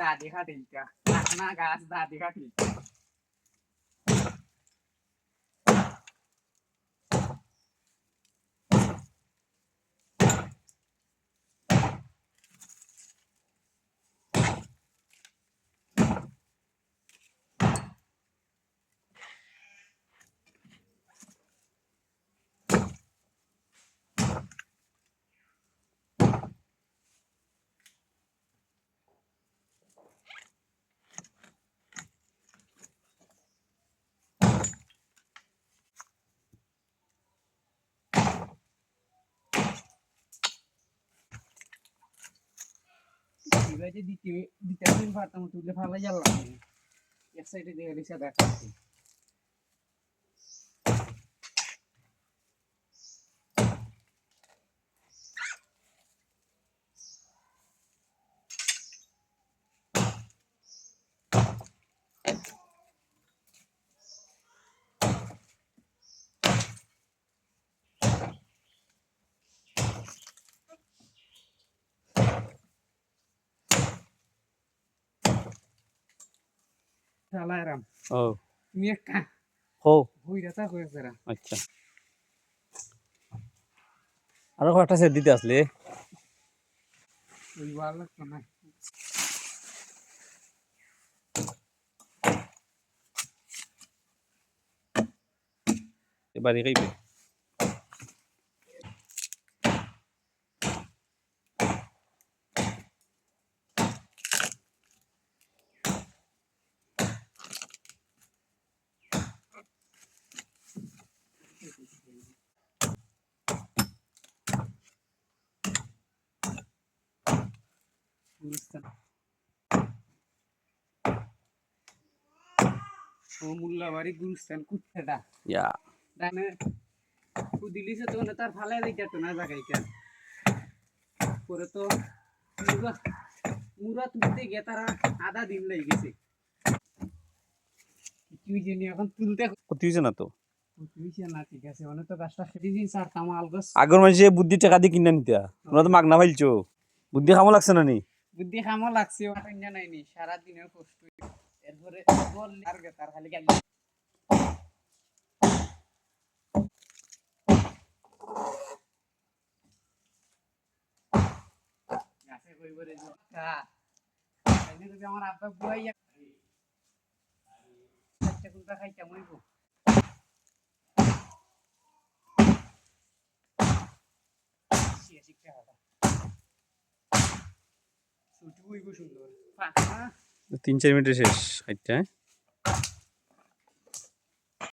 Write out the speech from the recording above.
দাদি খাটিলটা না গাছ দাদি খাটিলটা দিতে দিন পারতাম তুলে ফালাই জ্বালাম এক সাইডে দিয়ে রিসা দেখাচ্ছি চালাইরাম ও। তুমি একটা হো। হইরা তা হয়েছে আচ্ছা। আরও কয়টা সেট দিতে আসলে? ওই ভালো লাগতো না। এবারে খাইবে গুলিস্তান ও মুল্লাবাড়ি গুলিস্তান কুত্তাটা ইয়া। ডানে কুদিলিছে তো তার ফালাই দিতে তো না জায়গাইটা পরে তো মুরা তুলতে গিয়ে তারা আধা দিন লেগে গেছে। কিছুই জানি এখন তুলতে ক্ষতি হয়েছে না তো? না মানে দিন আগের মানুষে বুদ্ধি টাকা দিয়ে কিনে নিতে তোমরা তো মাগনা ফাইলছো বুদ্ধি খামো লাগছে না নি? বুদ্ধি খামো লাগছে অন্য নাইনি সারা দিনের কষ্ট এরপরে বললে, আর তার খালি গালি। আমার আব্বা তিন চার মিনিটে শেষ হাইটটা হ্যাঁ?